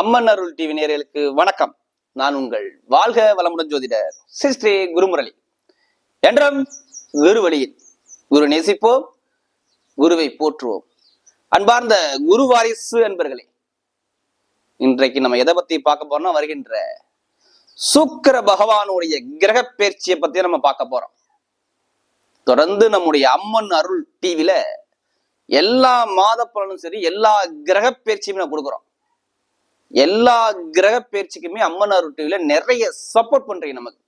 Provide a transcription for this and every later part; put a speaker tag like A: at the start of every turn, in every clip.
A: அம்மன் அருள் TV நேயர்களுக்கு வணக்கம். நான் உங்கள் வாழ்க வளமுடன் ஜோதிடர் ஸ்ரீ ஸ்ரீ குருமுரளி. என்றும் குரு வழியில் குரு நேசிப்போம் குருவை போற்றுவோம். அன்பார்ந்த குரு வாரிசு என்பர்களே இன்றைக்கு நம்ம எதை பத்தி பார்க்க போறோம்னா வருகின்ற சுக்கிர பகவானுடைய கிரக பயிற்சியை பத்தி நம்ம பார்க்க போறோம். தொடர்ந்து நம்முடைய அம்மன் அருள் டிவில எல்லா மாத பலனும் சரி எல்லா கிரக பயிற்சியுமே நான் கொடுக்குறோம். எல்லா கிரக பயிற்சிக்குமே அம்மன் அருள் நிறைய சப்போர்ட் பண்றீங்க நமக்கு.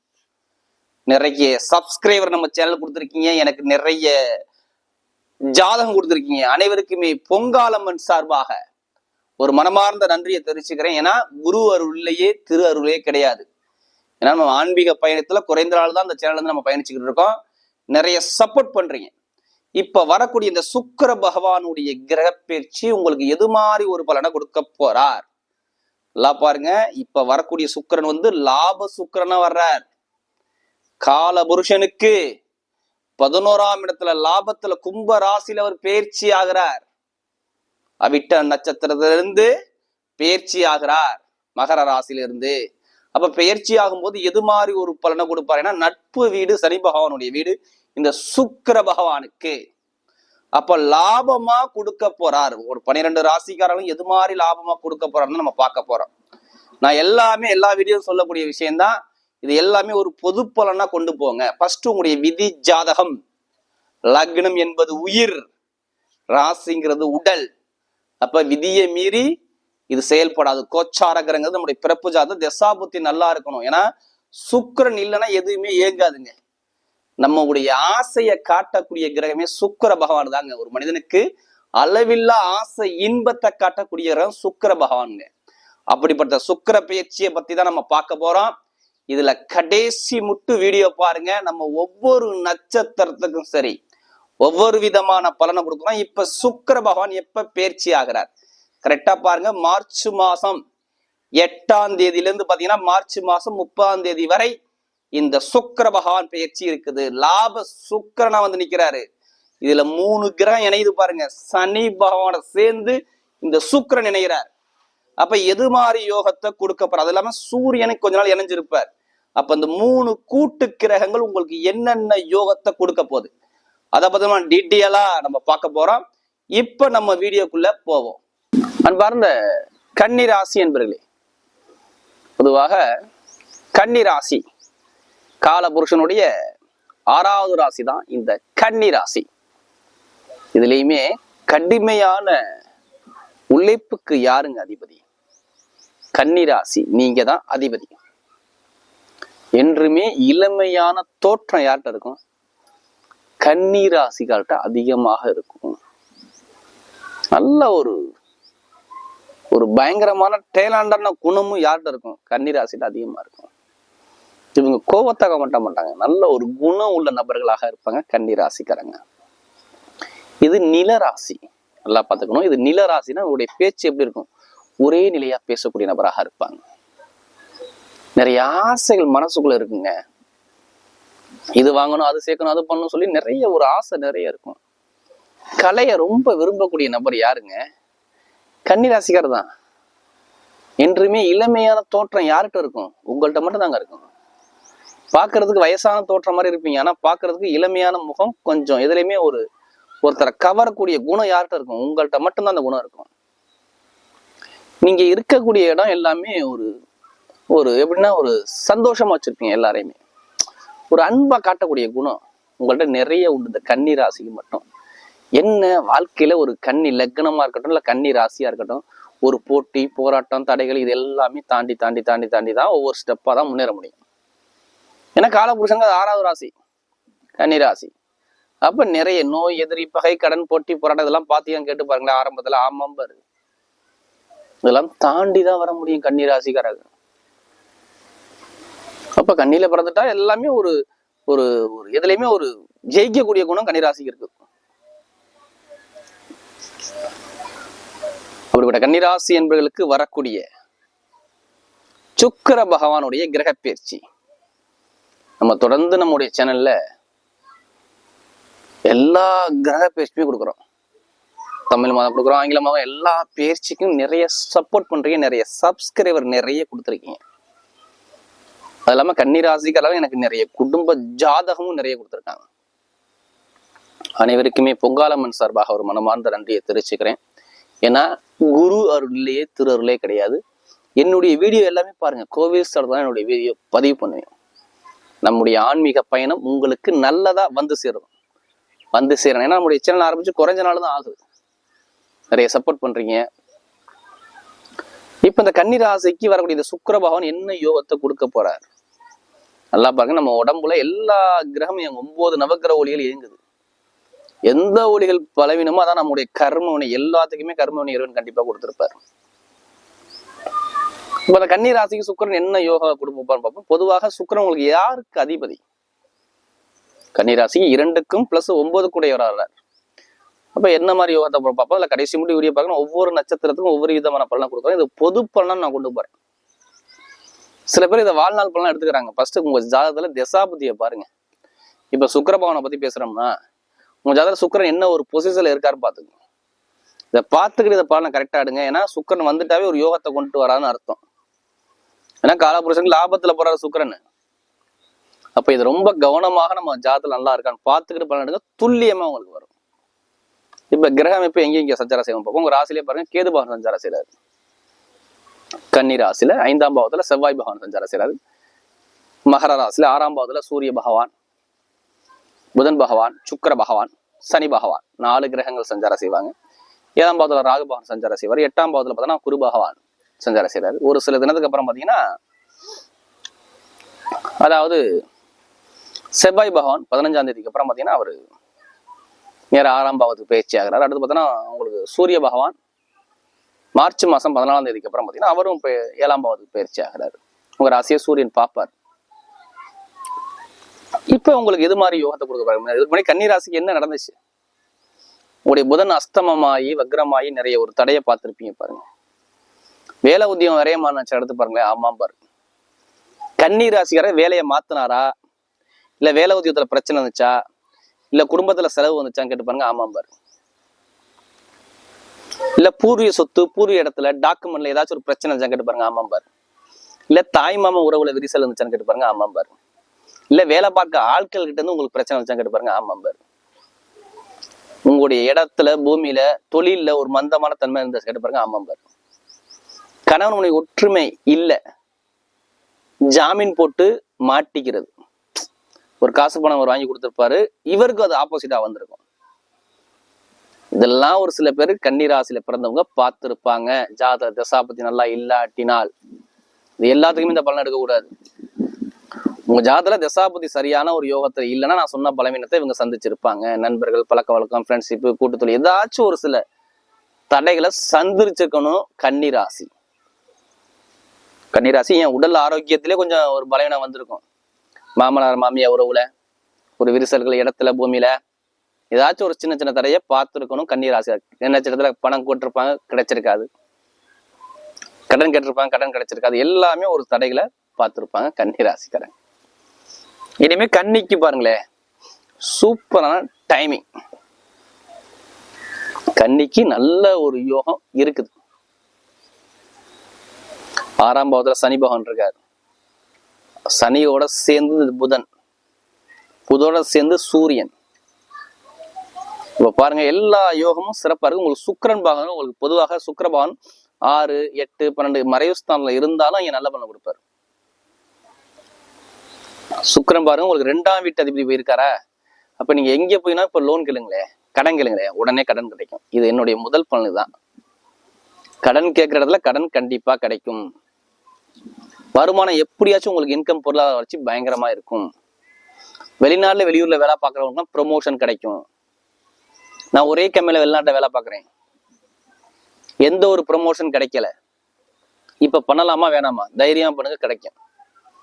A: நிறைய சப்ஸ்கிரைபர் நம்ம சேனல் கொடுத்துருக்கீங்க. எனக்கு நிறைய ஜாதகம் கொடுத்துருக்கீங்க. அனைவருக்குமே பொங்காலம்மன் சார்பாக ஒரு மனமார்ந்த நன்றியை தெரிவிச்சுக்கிறேன். ஏன்னா குரு அருள்லையே திரு அருளே கிடையாது. ஏன்னா நம்ம ஆன்மீக பயணத்துல குறைந்த நாள் தான் அந்த சேனல் வந்து நம்ம பயணிச்சுக்கிட்டு இருக்கோம். நிறைய சப்போர்ட் பண்றீங்க. இப்ப வரக்கூடிய இந்த சுக்கிர பகவானுடைய கிரக பயிற்சி உங்களுக்கு எது மாதிரி ஒரு பலனை கொடுக்க போறார்? நல்லா பாருங்க. இப்ப வரக்கூடிய சுக்கிரன் வந்து லாப சுக்கரனா வர்றார். கால புருஷனுக்கு பதினோராம் இடத்துல லாபத்துல கும்ப ராசியில அவர் பயிற்சி ஆகிறார். அவிட்ட நட்சத்திரத்திலிருந்து பயிற்சி ஆகிறார். மகர ராசியிலிருந்து. அப்ப பெயர்ச்சி ஆகும்போது எது மாதிரி ஒரு பலனை கொடுப்பார்? ஏன்னா நட்பு வீடு சனி பகவானுடைய வீடு. இந்த சுக்கிர பகவானுக்கு. அப்ப லாபமா கொடுக்க போறார். ஒரு பன்னிரெண்டு ராசிக்காரங்களும் எது மாதிரி லாபமா கொடுக்க போறாருன்னு நம்ம பார்க்க போறோம். நான் எல்லாமே எல்லா வீடியோ சொல்லக்கூடிய விஷயம்தான். இது எல்லாமே ஒரு பொது பலனா கொண்டு போங்க. ஃபர்ஸ்ட் உங்களுடைய விதி ஜாதகம். லக்னம் என்பது உயிர். ராசிங்கிறது உடல். அப்ப விதியை மீறி இது செயல்படாது. கோச்சாரகரங்கிறது நம்முடைய பிறப்பு ஜாதகம். தசாபுத்தி நல்லா இருக்கணும். ஏன்னா சுக்கரன் இல்லைன்னா எதுவுமே இயங்காதுங்க. நம்மளுடைய ஆசையை காட்டக்கூடிய கிரகமே சுக்கிர பகவான் தாங்க. ஒரு மனிதனுக்கு அளவில்லா ஆசை இன்பத்தை காட்டக்கூடிய கிரகம் சுக்கிர பகவானுங்க. அப்படிப்பட்ட சுக்கிர பயிற்சியை பத்தி தான் நம்ம பார்க்க போறோம். இதுல கடைசி முட்டு வீடியோ பாருங்க. நம்ம ஒவ்வொரு நட்சத்திரத்துக்கும் சரி ஒவ்வொரு விதமான பலனை கொடுக்குறோம். இப்ப சுக்கிர பகவான் எப்ப பயிற்சி ஆகிறார்? கரெக்டா பாருங்க. மார்ச் மாசம் எட்டாம் தேதியிலிருந்து பாத்தீங்கன்னா மார்ச் மாசம் முப்பதாம் தேதி வரை இந்த சுக்கர பகவான் பயிற்சி இருக்குது. லாப சுக்கரனா வந்து நிக்கிறாரு. இதுல மூணு கிரகம் இணையுது பாருங்க. சனி பகவான சேர்ந்து இந்த சுக்கரன் இணைகிறார் அப்ப எது மாதிரி யோகத்தை கொடுக்க அது இல்லாம சூரியனுக்கு கொஞ்ச நாள் இணைஞ்சிருப்பார். அப்ப இந்த மூணு கூட்டு கிரகங்கள் உங்களுக்கு என்னென்ன யோகத்தை கொடுக்க போகுது? அதை பத்தி டீட்டெயிலா நம்ம பார்க்க போறோம். இப்ப நம்ம வீடியோக்குள்ள போவோம். அன்பார்ந்த கன்னி ராசி என்பர்களே பொதுவாக கன்னி ராசி காலபுருஷனுடைய ஆறாவது ராசி தான் இந்த கன்னி ராசி. இதுலயுமே கடுமையான உழைப்புக்கு யாருங்க அதிபதி? கன்னி ராசி நீங்க தான் அதிபதி. என்றுமே இளமையான தோற்றம் யார்கிட்ட இருக்கும்? கன்னி ராசிகள்கிட்ட அதிகமாக இருக்கும். நல்ல ஒரு ஒரு பயங்கரமான டேலாண்டான குணமும் யார்கிட்ட இருக்கும்? கன்னி ராசியில அதிகமா இருக்கும். இவங்க கோவத்தாக மாட்ட மாட்டாங்க. நல்ல ஒரு குணம் உள்ள நபர்களாக இருப்பாங்க கன்னி ராசிக்காரங்க. இது நில ராசி. நல்லா பார்த்துக்கணும். இது நில ராசினா பேச்சு எப்படி இருக்கும்? ஒரே நிலையா பேசக்கூடிய நபராக இருப்பாங்க. நிறைய ஆசைகள் மனசுக்குள்ள இருக்குங்க. இது வாங்கணும் அது சேர்க்கணும் அது பண்ணணும் சொல்லி நிறைய ஒரு ஆசை நிறைய இருக்கும். கலையை ரொம்ப விரும்பக்கூடிய நபர் யாருங்க? கன்னிராசிக்கார் தான் என்றுமே இளமையான தோற்றம் யார்கிட்ட இருக்கும்? உங்கள்கிட்ட மட்டும் தாங்க இருக்கும். பார்க்கறதுக்கு வயசான தோற்ற மாதிரி இருப்பீங்க. ஆனா பார்க்கறதுக்கு இளமையான முகம் கொஞ்சம் எதுலையுமே ஒரு ஒருத்தரை கவரக்கூடிய குணம் யார்கிட்ட இருக்கும்? உங்கள்கிட்ட மட்டும்தான் அந்த குணம் இருக்கும். நீங்க இருக்கக்கூடிய இடம் எல்லாமே ஒரு ஒரு எப்படின்னா ஒரு சந்தோஷமா வச்சிருப்பீங்க எல்லாரையுமே. ஒரு அன்பா காட்டக்கூடிய குணம் உங்கள்கிட்ட நிறைய உண்டு. இந்த கன்னி ராசிக்கு மட்டும். என்ன வாழ்க்கையில ஒரு கன்னி லக்னமா இருக்கட்டும் இல்ல கன்னி ராசியா இருக்கட்டும் ஒரு போட்டி போராட்டம் தடைகள் இது எல்லாமே தாண்டி தாண்டி தாண்டி தாண்டி தான் ஒவ்வொரு ஸ்டெப்பா தான் முன்னேற முடியும். ஏன்னா காலபுருஷங்க அது ஆறாவது ராசி. கன்னி ராசி. அப்ப நிறைய நோய் எதிரி பகை கடன் போட்டி போராட்டம் இதெல்லாம் பாத்தியம் கேட்டு பாருங்களேன் ஆரம்பத்துல ஆமாம் பாரு. இதெல்லாம் தாண்டி தான் வர முடியும் கன்னி ராசிக்காரங்க அப்ப கண்ணியில பிறந்துட்டா எல்லாமே ஒரு ஒரு ஒரு எதுலையுமே ஒரு ஜெயிக்கக்கூடிய குணம் கன்னிராசிக்கு இருக்கு. அப்படிப்பட்ட கன்னிராசி என்பவர்களுக்கு வரக்கூடிய சுக்கிர பகவானுடைய கிரக பயிற்சி நம்ம தொடர்ந்து நம்முடைய சேனல்ல எல்லா கிரக பேச்சுமே கொடுக்குறோம். தமிழ் மாதம் கொடுக்குறோம் ஆங்கில மாதம் எல்லா பேச்சுக்கும் நிறைய சப்போர்ட் பண்றீங்க நிறைய சப்ஸ்கிரைபர் நிறைய கொடுத்துருக்கீங்க. அது இல்லாம கன்னிராசிக்காரங்க எனக்கு நிறைய குடும்ப ஜாதகமும் நிறைய கொடுத்துருக்காங்க. அனைவருக்குமே பொங்காலம்மன் சார்பாக ஒரு மனமார்ந்த நன்றியை தெரிவிச்சுக்கிறேன். ஏன்னா குரு அருள்லேயே திரு அருளே கிடையாது. என்னுடைய வீடியோ எல்லாமே பாருங்க. கோவில் சார் தான் என்னுடைய வீடியோ பதிவு பண்ணுவேன். நம்முடைய ஆன்மீக பயணம் உங்களுக்கு நல்லதா வந்து சேரும். வந்து சேரணும். ஏன்னா நம்முடைய சேனல் ஆரம்பிச்சு குறைஞ்ச நாள் தான் ஆகுது. நிறைய சப்போர்ட் பண்றீங்க. இப்ப இந்த கன்னி ராசிக்கு வரக்கூடிய இந்த சுக்கர பகவான் என்ன யோகத்தை கொடுக்க போறார்? நல்லா பாருங்க. நம்ம உடம்புல எல்லா கிரகமும் ஒன்பது நவக்கிரக ஒளிகள் இயங்குது. எந்த ஒளிகள் பலவீனமோ அதான் நம்முடைய கர்மவினை எல்லாத்துக்குமே கர்மவினை இறைவன் கண்டிப்பா கொடுத்திருப்பார். இப்ப அந்த கன்னி ராசிக்கு சுக்கிரன் என்ன யோகா கொடுப்பான்னு பார்ப்போம். பொதுவாக சுக்கிரன் உங்களுக்கு யாருக்கு அதிபதி? கன்னி ராசிக்கு இரண்டுக்கும் பிளஸ் ஒன்பது கூடையவராக அப்ப என்ன மாதிரி யோகத்தை பார்ப்போம். இல்ல கடைசி மட்டும் வீடியோ பார்க்கணும். ஒவ்வொரு நட்சத்திரத்துக்கும் ஒவ்வொரு விதமான பலனை கொடுக்குறோம். இது பொது பலனா நான் கொண்டு போறேன். சில பேர் இதை வாழ்நாள் பலனா எடுத்துக்கிறாங்க. ஃபர்ஸ்ட் உங்க ஜாதகத்துல தசாபதியை பாருங்க. இப்ப சுக்கிர பவனை பத்தி பேசுறோம்னா உங்க ஜாதகத்துல சுக்கிரன் என்ன ஒரு பொசிஷன்ல இருக்காருன்னு பாத்துக்கோங்க இதை பார்த்துக்கிட்டு இதை பலனை கரெக்டா எடுங்க. ஏன்னா சுக்கிரன் வந்துட்டாவே ஒரு யோகத்தை கொண்டு வரான்னு அர்த்தம். ஏன்னா காலபுருஷன் லாபத்துல போறாரு சுக்கரன். அப்ப இது ரொம்ப கவனமாக நம்ம ஜாதகத்துல நல்லா இருக்கான்னு பார்த்துக்கிட்டு பலன் எடுங்க. துல்லியமா உங்களுக்கு வரும். இப்ப கிரகம் இப்ப எங்க இங்க சஞ்சார செய்வோம். பார்ப்போம் உங்க ராசிலே பாருங்க கேது பகவான் சஞ்சார செய்யறாரு கன்னி ராசியில ஐந்தாம் பாவத்துல செவ்வாய் பகவான் சஞ்சார செய்யறாரு மகர ராசியில ஆறாம் பாவத்துல சூரிய பகவான் புதன் பகவான் சுக்கிர பகவான் சனி பகவான். நாலு கிரகங்கள் சஞ்சாரம் செய்வாங்க. ஏழாம் பாவத்துல ராகு பகவான் சஞ்சாரம் செய்வார். எட்டாம் பாவத்துல பார்த்தோன்னா குரு பகவான். சஞ்சாரம் செய்கிறாரு ஒரு சில தினத்துக்கு அப்புறம் பாத்தீங்கன்னா அதாவது செவ்வாய் பகவான் பதினஞ்சாம் தேதிக்கு அப்புறம் பாத்தீங்கன்னா அவரு நேர ஆறாம் பாவத்துக்கு பயிற்சி ஆகிறார். அடுத்து பார்த்தோன்னா உங்களுக்கு சூரிய பகவான் மார்ச் மாசம் பதினாலாம் தேதிக்கு அப்புறம் பார்த்தீங்கன்னா அவரும் இப்போ ஏழாம் பாவத்துக்கு பயிற்சி ஆகிறார். உங்க ராசியை சூரியன் பார்ப்பார். இப்போ உங்களுக்கு எது மாதிரி யோகத்தை கொடுக்க பாருங்க இதுக்கு முன்னாடி கன்னி ராசிக்கு என்ன நடந்துச்சு? உங்களுடைய புதன் அஸ்தமமாயி வக்ரமாயி நிறைய ஒரு தடையை பார்த்துருப்பீங்க பாருங்க. வேலை உத்தியோகம் வரையமான எடுத்து பாருங்களேன். ஆமாம் பாரு. கன்னி ராசிக்காரர் வேலையை மாத்தினாரா? இல்ல வேலை உத்தியத்துல பிரச்சனை இருந்துச்சா இல்ல குடும்பத்துல செலவு வந்துச்சான்னு கேட்டு பாருங்க. ஆமாம் பாரு. இல்ல பூர்வீக சொத்து பூர்வீக இடத்துல டாக்குமெண்ட்ல ஏதாச்சும் ஒரு பிரச்சனை இருந்துச்சான்னு கேட்டு பாருங்க. ஆமாம் பாரு. இல்ல தாய் மாமா உறவுல விரிசல் இருந்துச்சான்னு கேட்டு பாருங்க. ஆமாம் பாரு. இல்ல வேலை பார்க்க ஆட்கள் கிட்ட இருந்து உங்களுக்கு பிரச்சனை இருந்துச்சான்னு கேட்டு பாருங்க. ஆமாம் பாரு. உங்களுடைய இடத்துல பூமியில தொழில்ல ஒரு மந்தமான தன்மை இருந்தா கேட்டு பாருங்க. ஆமாம் பாரு. கணவன் மனைவி ஒற்றுமை இல்லை. ஜாமீன் போட்டு மாட்டிக்கிறது. ஒரு காசு பணம் அவர் வாங்கி கொடுத்துருப்பாரு. இவருக்கு அது ஆப்போசிட்டா வந்திருக்கும். இதெல்லாம் ஒரு சில பேர் கன்னிராசியில பிறந்தவங்க பார்த்துருப்பாங்க. ஜாத தசாபதி நல்லா இல்லாட்டினால். இது எல்லாத்துக்குமே இந்த பலன் எடுக்கக்கூடாது. உங்க ஜாதத்துல தசாபதி சரியான ஒரு யோகத்துல இல்லைன்னா நான் சொன்ன பலவீனத்தை இவங்க சந்திச்சிருப்பாங்க. நண்பர்கள் பழக்க வழக்கம் ஃப்ரெண்ட்ஷிப் கூட்டுத்தொழில் ஏதாச்சும் ஒரு சில தடைகளை சந்திரிச்சிருக்கணும் கன்னிராசி. கன்னிராசி என் உடல் ஆரோக்கியத்திலே கொஞ்சம் ஒரு பலவீனம் வந்திருக்கும். மாமனார் மாமியார் உறவுல ஒரு விரிசல்கள் இடத்துல பூமியில ஏதாச்சும் ஒரு சின்ன சின்ன தடையை பார்த்துருக்கணும் கன்னிராசி. என்ன இடத்துல பணம் போட்டிருப்பாங்க கிடைச்சிருக்காது. கடன் கேட்டிருப்பாங்க கடன் கிடைச்சிருக்காது. எல்லாமே ஒரு தடைகளை பார்த்துருப்பாங்க கன்னிராசிக்காரன் இனிமே கன்னிக்கு பாருங்களேன் சூப்பரான டைமிங் கன்னிக்கு நல்ல ஒரு யோகம் இருக்குது. ஆறாம் பாவத்துல சனி பகவான் இருக்கார். சனியோட சேர்ந்து புதன். புதோட சேர்ந்து சூரியன். இப்போ பாருங்க எல்லா யோகமும் சிறப்பாக இருக்கு. உங்களுக்கு சுக்கரன் பாகம் உங்களுக்கு பொதுவாக சுக்கிர ஆறு எட்டு பன்னெண்டு மறைவுஸ்தானில் இருந்தாலும் இங்கே நல்ல பலன் கொடுப்பாரு. சுக்கரன் பாருங்க உங்களுக்கு ரெண்டாம் வீட்டு அதிபதி போயிருக்காரா? அப்போ நீங்கள் எங்கே போயினா இப்போ லோன் கேளுங்களேன். கடன் கேளுங்களே உடனே கடன் கிடைக்கும். இது என்னுடைய முதல் பலன் தான். கடன் கேட்குற இடத்துல கடன் கண்டிப்பாக கிடைக்கும். வருமானம் எப்படியாச்சும் உங்களுக்கு இன்கம் பொருளாதார வளர்ச்சி பயங்கரமா இருக்கும். வெளிநாட்டுல வெளியூர்ல வேலை பார்க்குறவங்களுக்கு ப்ரொமோஷன் கிடைக்கும். நான் ஒரே கம்மியில வெளிநாட்டுல வேலை பார்க்குறேன். எந்த ஒரு ப்ரொமோஷன் கிடைக்கல. இப்ப பண்ணலாமா வேணாமா? தைரியமா பண்ணுங்க கிடைக்கும்.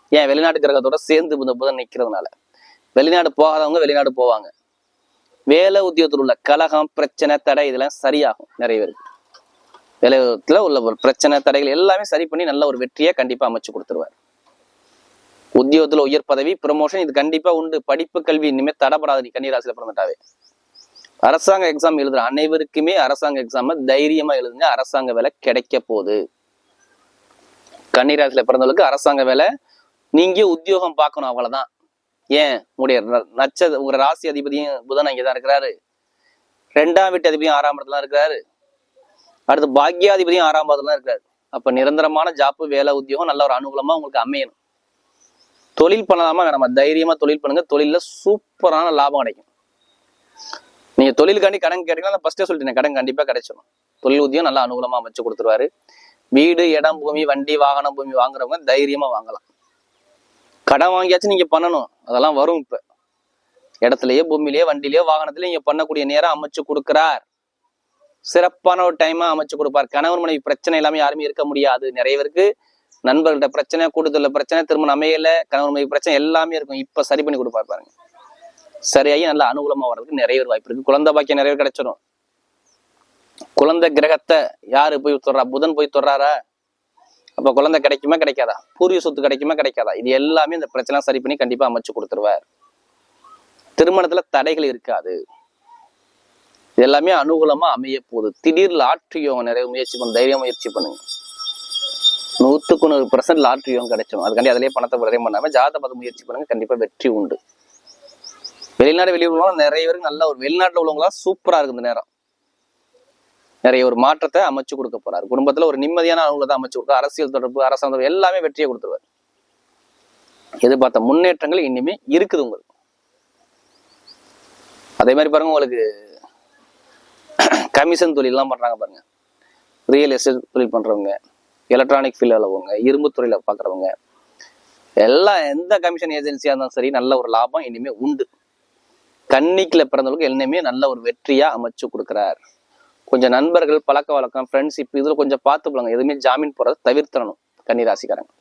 A: ஏன் வெளிநாட்டு கிரகத்தோட சேர்ந்து இந்த புதன் நிற்கிறதுனால வெளிநாடு போகாதவங்க வெளிநாடு போவாங்க. வேலை உத்தியோகத்தில் உள்ள கலகம் பிரச்சனை தடை இதெல்லாம் சரியாகும் நிறைய பேருக்கு. வேலைத்துல உள்ள ஒரு பிரச்சனை தடைகள் எல்லாமே சரி பண்ணி நல்ல ஒரு வெற்றியை கண்டிப்பாக அமைச்சு கொடுத்துருவார். உத்தியோகத்தில் உயர் பதவி ப்ரமோஷன் இது கண்டிப்பாக உண்டு. படிப்பு கல்வி இனிமே தடப்படாது நீ கன்னிராசியில் பிறந்துட்டாவே. அரசாங்க எக்ஸாம் எழுதுற அனைவருக்குமே அரசாங்க எக்ஸாம தைரியமா எழுதுங்க. அரசாங்க வேலை கிடைக்க போகுது. கன்னிராசியில பிறந்தவங்களுக்கு அரசாங்க வேலை நீங்க உத்தியோகம் பார்க்கணும் அவ்வளவுதான். ஏன்? உங்களுடைய ந- நட்ச உங்க ராசி அதிபதியும் புதன் அங்கேதான் இருக்கிறாரு. ரெண்டாம் வீட்டு அதிபதியும் ஆறாம் இடத்துல இருக்கிறாரு. அடுத்து பாக்யாதிபதியும் ஆறாம் இடத்துல தான் இருக்காரு. அப்ப நிரந்தரமான ஜாப்பு வேலை உத்தியோகம் நல்ல ஒரு அனுகூலமா உங்களுக்கு அமையணும். தொழில் பண்ணலாமா நம்ம தைரியமா தொழில் பண்ணுங்க. தொழில சூப்பரான லாபம் கிடைக்கும். நீங்க தொழிலுக்காண்டி கடன் கேட்டீங்கன்னா ஃபர்ஸ்டே சொல்லிட்டேன் கடன் கண்டிப்பா கிடைச்சிடும் தொழில் உத்தியம் நல்லா அனுகூலமா அமைச்சு கொடுத்துருவாரு. வீடு இடம் பூமி வண்டி வாகனம் பூமி வாங்குறவங்க தைரியமா வாங்கலாம். கடன் வாங்கியாச்சும் நீங்க பண்ணணும். அதெல்லாம் வரும் இப்ப. இடத்துலயே பூமியிலேயே வண்டியிலேயே வாகனத்திலேயே நீங்க பண்ணக்கூடிய நேரம் அமைச்சு கொடுக்கிறார். சிறப்பான ஒரு டைமா அமைச்சு கொடுப்பார். கணவன் மனைவி பிரச்சனை இல்லாம யாருமே இருக்க முடியாது. நிறைய பேருக்கு நண்பர்கள்ட்ட பிரச்சனை கூட்டத்துல பிரச்சனை திருமணம் அமையல கணவன் மனைவி பிரச்சனை எல்லாமே இருக்கும். இப்ப சரி பண்ணி கொடுப்பார் பாருங்க. சரியாகி நல்ல அனுகூலமா வர்றதுக்கு நிறைய பேர் வாய்ப்பு இருக்கு. குழந்தை பாக்கியம் நிறைய பேர் கிடைச்சிடும் குழந்தை கிரகத்தை யாரு போய் தொடுறா? புதன் போய் தொடுறாரா? அப்ப குழந்தை கிடைக்குமா கிடைக்காதா? பூர்வீக சொத்து கிடைக்குமா கிடைக்காதா? இது எல்லாமே இந்த பிரச்சனை சரி பண்ணி கண்டிப்பா அமைச்சு கொடுத்துருவார். திருமணத்துல தடைகள் இருக்காது. இது எல்லாமே அனுகூலமா அமைய போகுது. திடீர் லாட்ரி யோகம் நிறைய முயற்சி பண்ணு தைரிய முயற்சி பண்ணுங்க. நூற்றுக்கு நூறு பர்சன்ட் லாட்ரி யோகம் கிடைச்சோம் அதுக்காண்டி அதிலேயே பணத்தை விரயம் பண்ணாம ஜாத பத முயற்சி பண்ணுங்க கண்டிப்பா வெற்றி உண்டு. வெளிநாடு வெளியூர்லாம் நிறைய பேருக்கு நல்ல ஒரு வெளிநாட்டில் உள்ளவங்களா சூப்பரா இருக்கு இந்த நேரம். நிறைய ஒரு மாற்றத்தை அமைச்சு கொடுக்க போறாரு. குடும்பத்துல ஒரு நிம்மதியான அனுகூலத்தை அமைச்சு கொடுக்க அரசியல் தொடர்பு அரசாங்கம் எல்லாமே வெற்றியை கொடுத்துருவார். எதிர்பார்த்த முன்னேற்றங்கள் இனிமே இருக்குது உங்களுக்கு. அதே மாதிரி பாருங்க உங்களுக்கு கமிஷன் தொழிலெல்லாம் பண்ணுறாங்க பாருங்க. ரியல் எஸ்டேட் தொழில் பண்ணுறவங்க எலக்ட்ரானிக் ஃபீல்டில் உள்ளவங்க இரும்பு துறையில் பார்க்குறவங்க எல்லாம் எந்த கமிஷன் ஏஜென்சியாக இருந்தாலும் சரி நல்ல ஒரு லாபம் இனிமே உண்டு. கன்னிக்கில் பிறந்தவங்களுக்கு எல்லாமே நல்ல ஒரு வெற்றியாக அமைச்சு கொடுக்குறார். கொஞ்சம் நண்பர்கள் பழக்க வழக்கம் ஃப்ரெண்ட்ஷிப் இதில் கொஞ்சம் பார்த்து போலாங்க எதுவுமே ஜாமீன் போகிறத தவிர்த்தணும் கன்னிராசிக்காரங்க.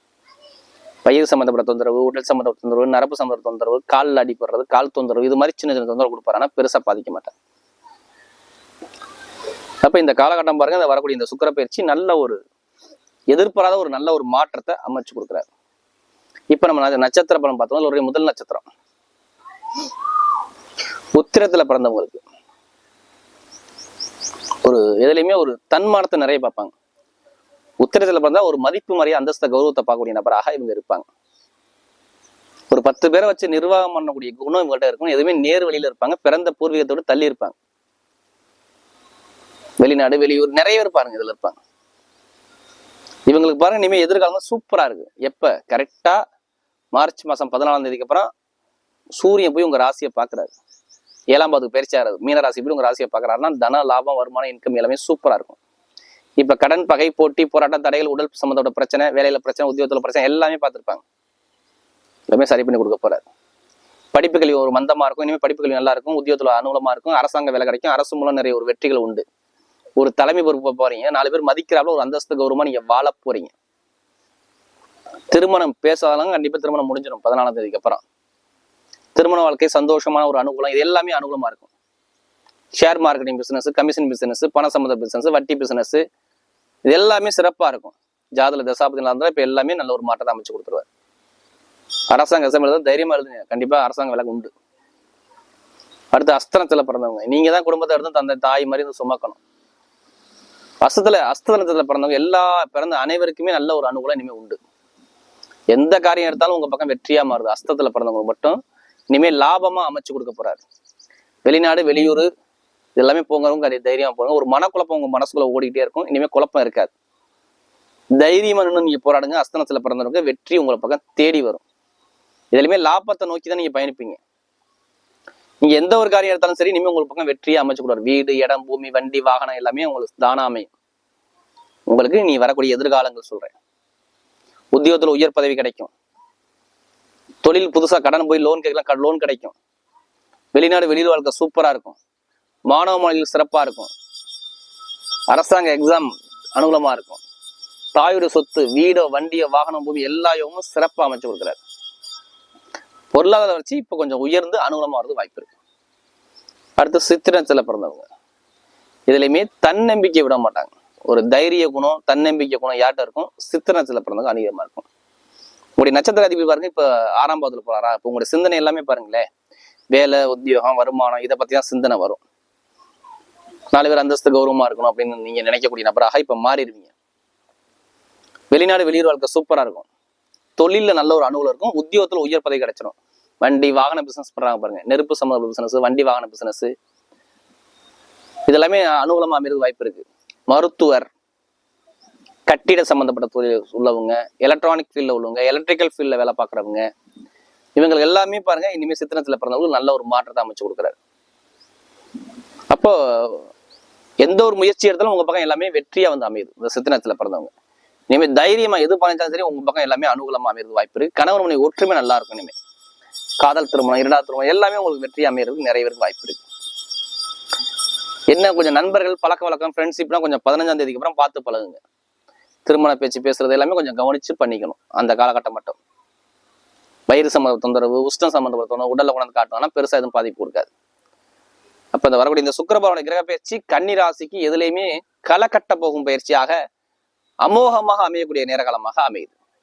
A: வயிறு சம்மந்தப்பட்ட தொந்தரவு உடல் சம்மந்தப்பட்ட தொந்தரவு நரப்பு சம்மந்தப்பட்ட தொந்தரவு காலில் அடிப்படுறது கால் தொந்தரவு இது மாதிரி சின்ன சின்ன தொந்தரவு கொடுப்பாரு. ஆனால் பெருசாக பாதிக்க மாட்டாங்க அப்ப இந்த காலகட்டம் பாருங்க இந்த வரக்கூடிய இந்த சுக்கிர பயிற்சி நல்ல ஒரு எதிர்பாராத ஒரு நல்ல ஒரு மாற்றத்தை அமைச்சு கொடுக்குறாரு. இப்ப நம்ம நட்சத்திர பலன் பார்த்தோம்னா ஒரு முதல் நட்சத்திரம். உத்திரத்துல பிறந்தவங்களுக்கு. ஒரு எதுலையுமே ஒரு தன்மானத்தை நிறைய பார்ப்பாங்க. உத்திரத்துல பிறந்தா ஒரு மதிப்பு மரியாதை அந்தஸ்த கௌரவத்தை பார்க்கக்கூடிய நபராக இவங்க இருப்பாங்க. ஒரு பத்து பேரை வச்சு நிர்வாகம் பண்ணக்கூடிய குணம் இவங்கள்ட்ட இருக்கும் எதுவுமே நேர் வழியில இருப்பாங்க. பிறந்த பூர்வீகத்தோடு தள்ளி இருப்பாங்க. வெளிநாடு வெளியூர் நிறைய பேர் பாருங்க இதுல இருப்பாங்க. இவங்களுக்கு பாருங்க இனிமேல் எதிர்காலம் சூப்பரா இருக்கு. எப்ப? கரெக்டா மார்ச் மாசம் பதினாலாம் தேதிக்கு அப்புறம் சூரியன் போய் உங்க ராசியை பாக்குறாரு ஏழாம் பாதுக்கு பயிற்சியாரு மீன ராசி போய் உங்க ராசியை பாக்குறாருன்னா தன லாபம் வருமானம் இன்கம் எல்லாமே சூப்பரா இருக்கும். இப்ப கடன் பகை போட்டி போராட்டம் தடைகள் உடல் சம்மந்தோட பிரச்சனை வேலையில பிரச்சனை உத்தியோகத்துல பிரச்சனை எல்லாமே பார்த்துருப்பாங்க. எல்லாமே சரி பண்ணி கொடுக்க போறாரு. படிப்பு கல்வி ஒரு மந்தமா இருக்கும். இனிமேல் படிப்பு கல்வி நல்லா இருக்கும். உத்தியோகத்துல அனுகூலமா இருக்கும். அரசாங்க வேலை கிடைக்கும். அரசு மூலம் நிறைய ஒரு வெற்றிகள் உண்டு. ஒரு தலைமை பொறுப்பு போறீங்க. நாலு பேர் மதிக்கிறாப்புல ஒரு அந்தஸ்து கௌரவமா நீங்க வாழ போறீங்க. திருமணம் பேசாதவங்க கண்டிப்பா திருமணம் முடிஞ்சிடும் பதினாலாம் தேதிக்கு அப்புறம். திருமண வாழ்க்கை சந்தோஷமான ஒரு அனுகூலம் இது எல்லாமே அனுகூலமா இருக்கும். Share marketing business commission business பண சம்மந்த பிசினஸ் வட்டி பிசினஸ் இது எல்லாமே சிறப்பா இருக்கும். ஜாதல தசாபதியில் இருந்தால் இப்ப எல்லாமே நல்ல ஒரு மாற்றத்தை அமைச்சு கொடுத்துருவாரு. அரசாங்க எக்ஸாம் எழுத தைரியமா எழுதுங்க. கண்டிப்பா அரசாங்க விலக்கு உண்டு. அடுத்து அஸ்தனத்துல பிறந்தவங்க. நீங்க தான் குடும்பத்தை எடுத்து தந்தை தாய் மாதிரி சுமக்கணும். அஸ்தத்துல அஸ்தனத்துல பிறந்தவங்க எல்லா பிறந்த அனைவருக்குமே நல்ல ஒரு அனுகூலம் இனிமே உண்டு. எந்த காரியம் எடுத்தாலும் உங்க பக்கம் வெற்றியா மாறுது. அஸ்தத்துல பிறந்தவங்க மட்டும் இனிமேல் லாபமா அமைச்சு கொடுக்க போறாரு. வெளிநாடு வெளியூர் இதெல்லாமே போங்கிறவங்க அது தைரியமா போங்க. ஒரு மனக்குழப்பம் உங்க மனசுக்குள்ள ஓடிக்கிட்டே இருக்கும். இனிமேல் குழப்பம் இருக்காது. தைரியமா நின்று நீங்க போராடுங்க. அஸ்தனத்துல பிறந்தவங்க வெற்றி உங்களை பக்கம் தேடி வரும். இதுலையுமே லாபத்தை நோக்கி தான் நீங்க பயணிப்பீங்க. நீங்க எந்த ஒரு காரியம் எடுத்தாலும் சரி இனிமே உங்களுக்கு பக்கம் வெற்றியை அமைச்சு கொடுவார் வீடு இடம் பூமி வண்டி வாகனம் எல்லாமே உங்களுக்கு தானா அமையும். உங்களுக்கு நீ வரக்கூடிய எதிர்காலங்கள் சொல்றேன். உத்தியோகத்துல உயர் பதவி கிடைக்கும். தொழில் புதுசா கடன் போய் லோன் கேட்கலாம் லோன் கிடைக்கும். வெளிநாடு வெளியில் வாழ்க்கை சூப்பரா இருக்கும். மாணவ மாணவிகள் சிறப்பா இருக்கும். அரசாங்க எக்ஸாம் அனுகூலமா இருக்கும். தாயுடைய சொத்து வீடோ வண்டியோ வாகனம் பூமி எல்லா யோகமும் சிறப்பா அமைச்சு கொடுக்குறாரு. பொருளாதார வளர்ச்சி இப்போ கொஞ்சம் உயர்ந்து அனுகூலமாக வரது வாய்ப்பு இருக்கு. அடுத்து சித்திரத்தில் பிறந்தவங்க. இதுலையுமே தன்னம்பிக்கை விட மாட்டாங்க. ஒரு தைரிய குணம் தன்னம்பிக்கை குணம் யார்கிட்ட இருக்கும்? சித்திரத்தில் பிறந்தவங்க அதிகமா இருக்கும். உங்களுடைய நட்சத்திர அதிபதி பாருங்க இப்போ ஆறாம் பாதத்தில் போறாரா? இப்போ உங்களுடைய சிந்தனை எல்லாமே பாருங்களேன். வேலை உத்தியோகம் வருமானம் இதை பற்றி தான் சிந்தனை வரும். நாலு பேர் அந்தஸ்து கௌரவமா இருக்கணும் அப்படின்னு நீங்க நினைக்கக்கூடிய நபராக இப்போ மாறிடுவீங்க. வெளிநாடு வெளியூர் வாழ்க்கை சூப்பரா இருக்கும். தொழிலில் நல்ல ஒரு அனுகூலம் இருக்கும். உத்தியோகத்தில் உயர் பதவி கிடைச்சிடும் வண்டி வாகன பிசினஸ் பண்றாங்க பாருங்க. நெருப்பு சம்மந்த பிசினஸ் வண்டி வாகன பிசினஸ் இதெல்லாமே அனுகூலமா அமைறது வாய்ப்பு இருக்கு. மருத்துவர் கட்டிட சம்பந்தப்பட்ட தொழில் உள்ளவங்க எலக்ட்ரானிக் ஃபீல்டில் உள்ளவங்க எலக்ட்ரிக்கல் ஃபீல்டில் வேலை பார்க்குறவங்க இவங்களுக்கு எல்லாமே பாருங்க இனிமேல் சித்திரத்தில் பிறந்தவங்களுக்கு நல்ல ஒரு மாற்றத்தை அமைச்சு கொடுக்குறாரு. அப்போ எந்த ஒரு முயற்சி எடுத்தாலும் உங்க பக்கம் எல்லாமே வெற்றியா வந்து அமையுது இந்த சித்திரத்தில் பிறந்தவங்க. இனிமே தைரியமா எது பண்ணிச்சாலும் சரி உங்க பக்கம் எல்லாமே அனுகூலமா அமைகிறது வாய்ப்பு இருக்கு. கணவன் மனைவி ஒற்றுமை நல்லா இருக்கும் இனிமே காதல் திருமணம் இரண்டாவது திருமணம் எல்லாமே உங்களுக்கு வெற்றி அமையறதுக்கு நிறைய பேருக்கு வாய்ப்பு இருக்கு. என்ன கொஞ்சம் நண்பர்கள் பழக்க வழக்கம் ஃப்ரெண்ட்ஷிப்னா கொஞ்சம் பதினஞ்சாம் தேதிக்கு அப்புறம் பார்த்து பழகுங்க. திருமண பேச்சு பேசுறது எல்லாமே கொஞ்சம் கவனிச்சு பண்ணிக்கணும் அந்த காலகட்டம் மட்டும். வயிறு சம்மந்த தொந்தரவு உஷ்ணம் சம்மந்தப்பட்ட தொந்தரவு உடல்ல உணர்ந்து காட்டணும்னா பெருசா எதுவும் பாதிப்பு இருக்காது. அப்ப இந்த வரக்கூடிய இந்த சுக்கிரபவன கிரக பயிற்சி கன்னி ராசிக்கு எதுலையுமே களை கட்ட போகும் பயிற்சியாக அமோகமாக அமையக்கூடிய நேரகாலமாக அமையுது.